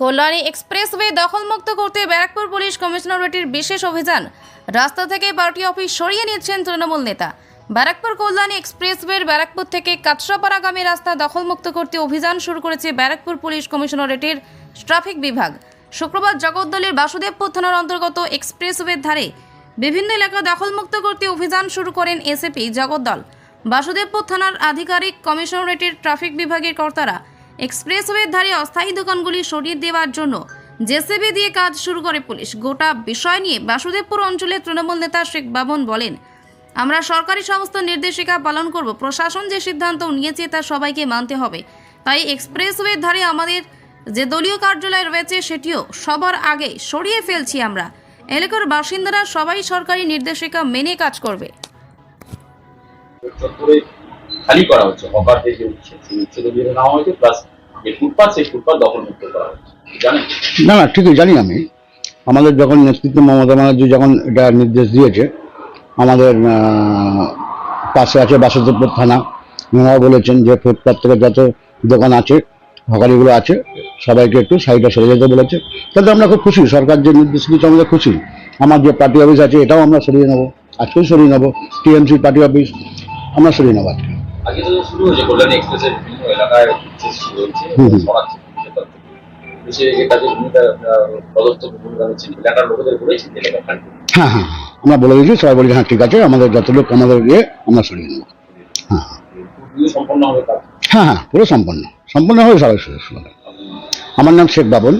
Kalyani expressway দখলমুক্ত করতে Barrackpore police কমিশনারেটের বিশেষ অভিযান। রাস্তা থেকে পার্টি অফিস সরিয়ে নিচ্ছেন তৃণমূল নেতা। ব্যারাকপুর কল্যাণী এক্সপ্রেসওয়ের ব্যারাকপুর থেকে কাঁচরাপাড়াগামী রাস্তা দখলমুক্ত করতে অভিযান শুরু করেছে ব্যারাকপুর পুলিশ কমিশনারেটের ট্রাফিক বিভাগ। শুক্রবার জগদ্দলের বাসুদেবপুর থানার অন্তর্গত এক্সপ্রেসওয়ের ধারে বিভিন্ন এলাকা দখলমুক্ত করতে অভিযান শুরু করেন এসএপি জগদ্দল। বাসুদেবপুর থানার আধিকারিক কমিশনারেটের ট্রাফিক বিভাগের কর্তারা এক্সপ্রেসওয়ের ধারে অস্থায়ী দোকানগুলি সরিয়ে দেওয়ার জন্য জেসিবি দিয়ে কাজ শুরু করে পুলিশ। গোটা বিষয় নিয়ে বাসুদেবপুর অঞ্চলের তৃণমূল নেতা শেখ বাবন বলেন, আমরা সরকারি সমস্ত নির্দেশিকা পালন করব। প্রশাসন যে সিদ্ধান্ত নিয়েছে তা সবাইকে মানতে হবে। তাই এক্সপ্রেসওয়ের ধারে আমাদের যে দলীয় কার্যালয় রয়েছে সেটিও সবার আগে সরিয়ে ফেলছি আমরা। এলাকার বাসিন্দারা সবাই সরকারি নির্দেশিকা মেনে কাজ করবে। খালি করা হচ্ছে। হকারদের যে সেই উচ্ছেদ অভিযানে নেওয়া হয়েছে প্লাস যে সেই ফুটপাথ দখল মুক্ত করা হচ্ছে না না, ঠিকই জানি আমি। আমাদের যখন নেতৃত্ব মমতা ব্যানার্জি যখন এটা নির্দেশ দিয়েছে, আমাদের পাশে আছে বাসুদেবপুর থানা। ওনারা বলেছেন যে ফুটপাথ থেকে যত দোকান আছে, হকারিগুলো আছে, সবাইকে একটু সাইডে সরে যেতে বলেছে। তাতে আমরা খুব খুশি, সরকার যে নির্দেশ দিয়েছে আমরা খুশি। আমার যে পার্টি অফিস আছে, এটাও আমরা সরিয়ে নেব। আজকেও সরিয়ে নেব। টিএমসি পার্টি অফিস, আমরা সরিয়ে নেব আজকে। আগে তো শুরু হয়েছে কল্যাণী এক্সপ্রেসের বিভিন্ন এলাকায় হয়েছে ভূমিকা পদস্থ ভূমিকা নিচ্ছেন এলাকার লোকেদের বলেছেন। হ্যাঁ হ্যাঁ আমরা বলে দিয়েছি সবাই বলি হ্যাঁ ঠিক আছে আমাদের যত লোক আমাদের ইয়ে আমরা সরিয়ে নেব। হ্যাঁ সম্পন্ন হবে হ্যাঁ হ্যাঁ পুরো সম্পন্ন। সম্পূর্ণ হয়ে সবাই আমার নাম শেখ বাবন